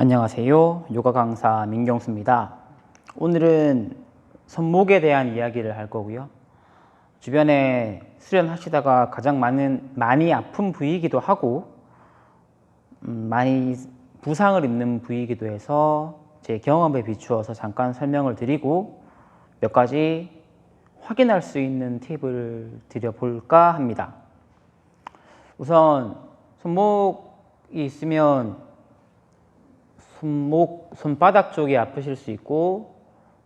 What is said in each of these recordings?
안녕하세요. 요가 강사 민경수입니다. 오늘은 손목에 대한 이야기를 할 거고요. 주변에 수련하시다가 가장 많은 많이 아픈 부위이기도 하고 음, 많이 부상을 입는 부위이기도 해서 제 경험에 비추어서 잠깐 설명을 드리고 몇 가지 확인할 수 있는 팁을 드려볼까 합니다. 우선 손목이 있으면 손목, 손바닥 쪽이 아프실 수 있고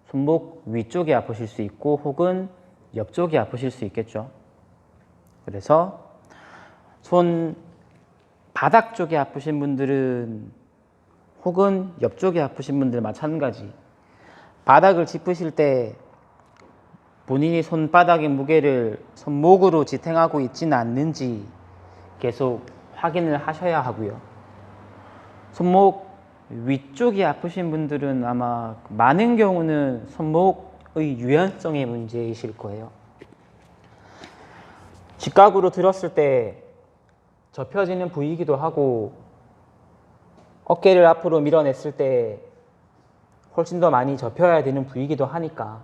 손목 위쪽이 아프실 수 있고 혹은 옆쪽이 아프실 수 있겠죠. 그래서 손 바닥 쪽이 아프신 분들은 혹은 옆쪽이 아프신 분들 마찬가지. 바닥을 짚으실 때 본인이 손바닥의 무게를 손목으로 지탱하고 있지는 않는지 계속 확인을 하셔야 하고요. 손목 위쪽이 아프신 분들은 아마 많은 경우는 손목의 유연성의 문제이실 거예요. 직각으로 들었을 때 접혀지는 부위이기도 하고 어깨를 앞으로 밀어냈을 때 훨씬 더 많이 접혀야 되는 부위이기도 하니까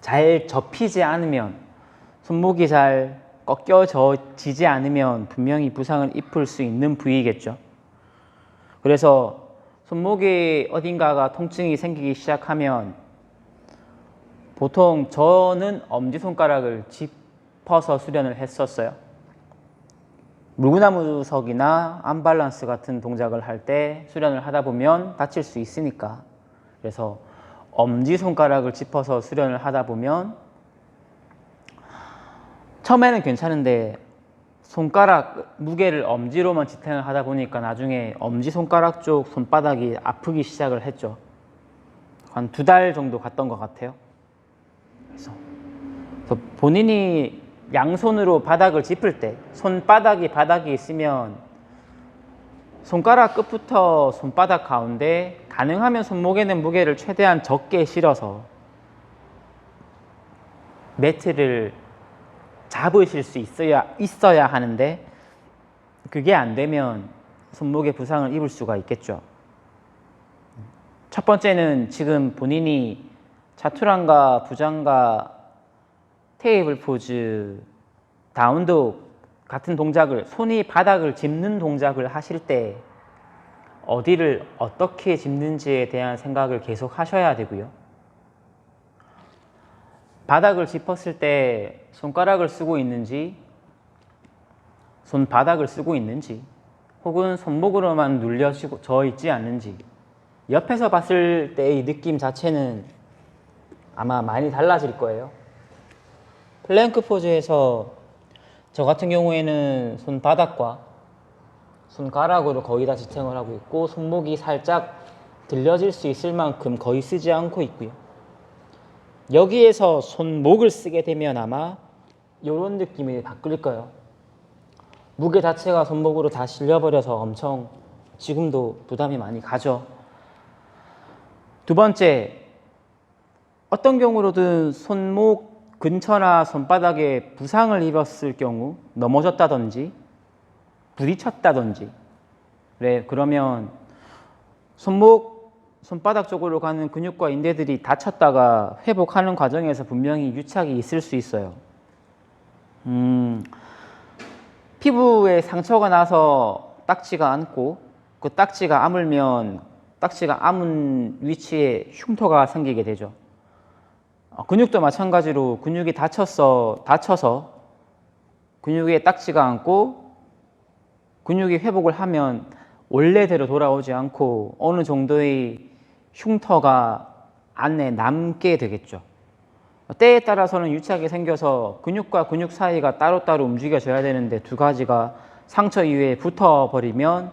잘 접히지 않으면 손목이 잘 꺾여지지 않으면 분명히 부상을 입을 수 있는 부위겠죠. 그래서 손목에 어딘가가 통증이 생기기 시작하면 보통 저는 엄지손가락을 짚어서 수련을 했었어요. 물구나무석이나 암발란스 같은 동작을 할 때 수련을 하다 보면 다칠 수 있으니까 그래서 엄지손가락을 짚어서 수련을 하다 보면 처음에는 괜찮은데 손가락 무게를 엄지로만 지탱을 하다 보니까 나중에 엄지 손가락 쪽 손바닥이 아프기 시작을 했죠. 한 두 달 정도 갔던 것 같아요. 그래서, 그래서 본인이 양손으로 바닥을 짚을 때 손바닥이 바닥에 있으면 손가락 끝부터 손바닥 가운데 가능하면 손목에는 무게를 최대한 적게 실어서 매트를 잡으실 수 있어야 있어야 하는데 그게 안 되면 손목에 부상을 입을 수가 있겠죠. 첫 번째는 지금 본인이 자투랑과 부장과 테이블 포즈, 다운독 같은 동작을 손이 바닥을 짚는 동작을 하실 때 어디를 어떻게 짚는지에 대한 생각을 계속 하셔야 되고요. 바닥을 짚었을 때 손가락을 쓰고 있는지 손바닥을 쓰고 있는지 혹은 손목으로만 눌려져 있지 않는지 옆에서 봤을 때의 느낌 자체는 아마 많이 달라질 거예요. 플랭크 포즈에서 저 같은 경우에는 손바닥과 손가락으로 거의 다 지탱을 하고 있고 손목이 살짝 들려질 수 있을 만큼 거의 쓰지 않고 있고요. 여기에서 손목을 쓰게 되면 아마 이런 느낌이 바뀔 거예요. 무게 자체가 손목으로 다 실려버려서 엄청 지금도 부담이 많이 가죠. 두 번째, 어떤 경우로든 손목 근처나 손바닥에 부상을 입었을 경우 넘어졌다든지 부딪혔다든지 그래 그러면 손목 손바닥 쪽으로 가는 근육과 인대들이 다쳤다가 회복하는 과정에서 분명히 유착이 있을 수 있어요. 음, 피부에 상처가 나서 딱지가 않고 그 딱지가 아물면 딱지가 아문 위치에 흉터가 생기게 되죠. 어, 근육도 마찬가지로 근육이 다쳤어 다쳐서 근육에 딱지가 않고 근육이 회복을 하면 원래대로 돌아오지 않고 어느 정도의 흉터가 안에 남게 되겠죠. 때에 따라서는 유착이 생겨서 근육과 근육 사이가 따로따로 움직여져야 되는데 두 가지가 상처 이후에 붙어버리면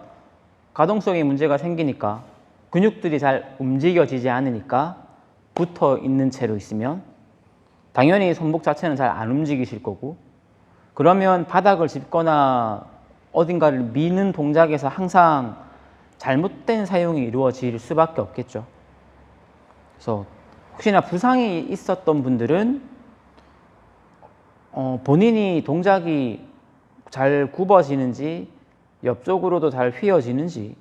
가동성에 문제가 생기니까 근육들이 잘 움직여지지 않으니까 붙어 있는 채로 있으면 당연히 손목 자체는 잘 안 움직이실 거고 그러면 바닥을 짚거나 어딘가를 미는 동작에서 항상 잘못된 사용이 이루어질 수밖에 없겠죠. 그래서 혹시나 부상이 있었던 분들은 어, 본인이 동작이 잘 굽어지는지 옆쪽으로도 잘 휘어지는지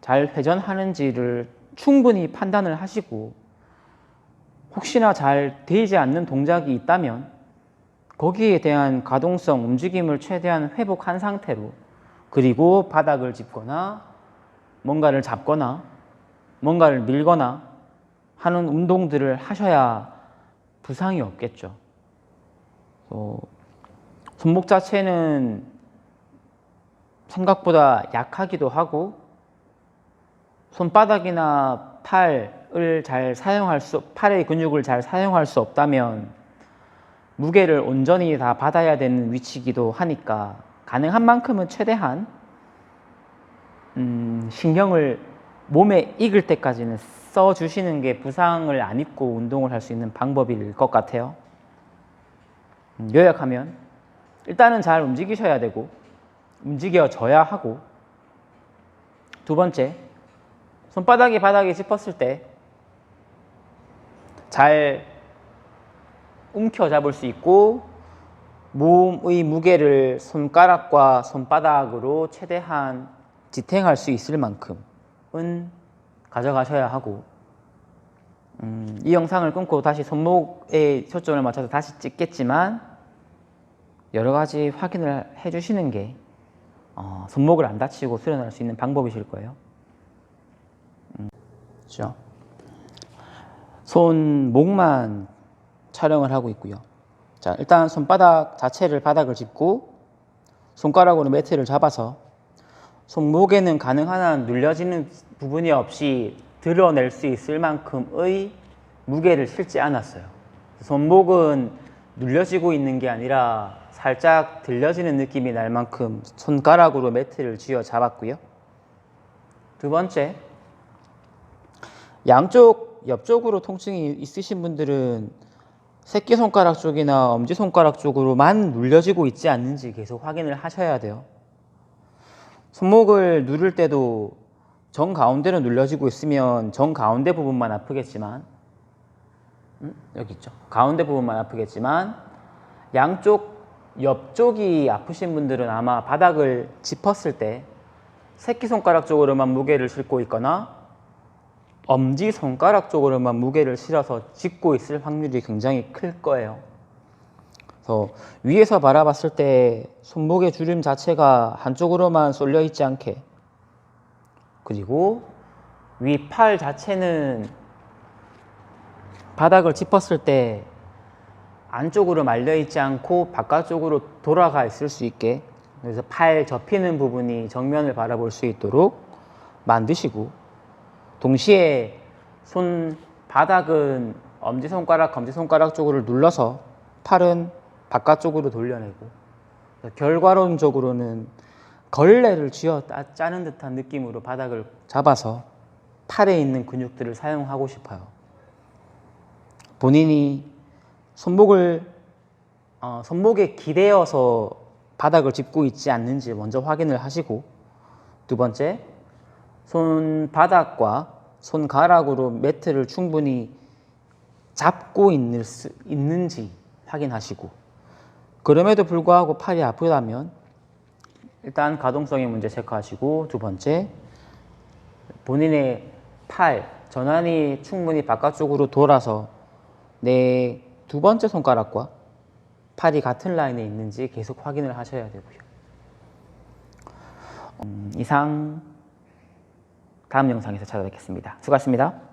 잘 회전하는지를 충분히 판단을 하시고 혹시나 잘 되지 않는 동작이 있다면 거기에 대한 가동성, 움직임을 최대한 회복한 상태로 그리고 바닥을 짚거나 뭔가를 잡거나 뭔가를 밀거나 하는 운동들을 하셔야 부상이 없겠죠. 어, 손목 자체는 생각보다 약하기도 하고 손바닥이나 팔을 잘 사용할 수 팔의 근육을 잘 사용할 수 없다면 무게를 온전히 다 받아야 되는 위치이기도 하니까 가능한 만큼은 최대한 음, 신경을 몸에 익을 때까지는 써 주시는 게 부상을 안 입고 운동을 할 수 있는 방법일 것 같아요. 음, 요약하면 일단은 잘 움직이셔야 되고 움직여져야 하고 두 번째 손바닥이 바닥에 짚었을 때 잘 움켜 잡을 수 있고 몸의 무게를 손가락과 손바닥으로 최대한 지탱할 수 있을 만큼은 가져가셔야 하고 음, 이 영상을 끊고 다시 손목에 초점을 맞춰서 다시 찍겠지만 여러 가지 확인을 해주시는 게 어, 손목을 안 다치고 수련할 수 있는 방법이실 거예요. 음, 그렇죠? 손 목만 촬영을 하고 있고요. 자, 일단 손바닥 자체를 바닥을 짚고 손가락으로 매트를 잡아서 손목에는 가능한 한 눌려지는 부분이 없이 드러낼 수 있을 만큼의 무게를 실지 않았어요. 손목은 눌려지고 있는 게 아니라 살짝 들려지는 느낌이 날 만큼 손가락으로 매트를 쥐어 잡았고요. 두 번째, 양쪽 옆쪽으로 통증이 있으신 분들은 새끼손가락 쪽이나 엄지손가락 쪽으로만 눌려지고 있지 않는지 계속 확인을 하셔야 돼요. 손목을 누를 때도 정 가운데로 눌려지고 있으면 정 가운데 부분만 아프겠지만 음, 여기 있죠. 가운데 부분만 아프겠지만 양쪽 옆쪽이 아프신 분들은 아마 바닥을 짚었을 때 새끼손가락 쪽으로만 무게를 싣고 있거나 엄지 손가락 쪽으로만 무게를 실어서 짚고 있을 확률이 굉장히 클 거예요. 그래서 위에서 바라봤을 때 손목의 주름 자체가 한쪽으로만 쏠려 있지 않게. 그리고 위 팔 자체는 바닥을 짚었을 때 안쪽으로 말려 있지 않고 바깥쪽으로 돌아가 있을 수 있게. 그래서 팔 접히는 부분이 정면을 바라볼 수 있도록 만드시고 동시에 손 바닥은 엄지손가락, 검지손가락 쪽으로 눌러서 팔은 바깥쪽으로 돌려내고 결과론적으로는 걸레를 쥐어 따- 짜는 듯한 느낌으로 바닥을 잡아서 팔에 있는 근육들을 사용하고 싶어요. 본인이 손목을 어, 손목에 기대어서 바닥을 짚고 있지 않는지 먼저 확인을 하시고 두 번째 손바닥과 손가락으로 매트를 충분히 잡고 있는지 확인하시고 그럼에도 불구하고 팔이 아프다면 일단 가동성의 문제 체크하시고 두 번째 본인의 팔 전환이 충분히 바깥쪽으로 돌아서 내 두 번째 손가락과 팔이 같은 라인에 있는지 계속 확인을 하셔야 되고요. 음, 이상 다음 영상에서 찾아뵙겠습니다. 수고하셨습니다.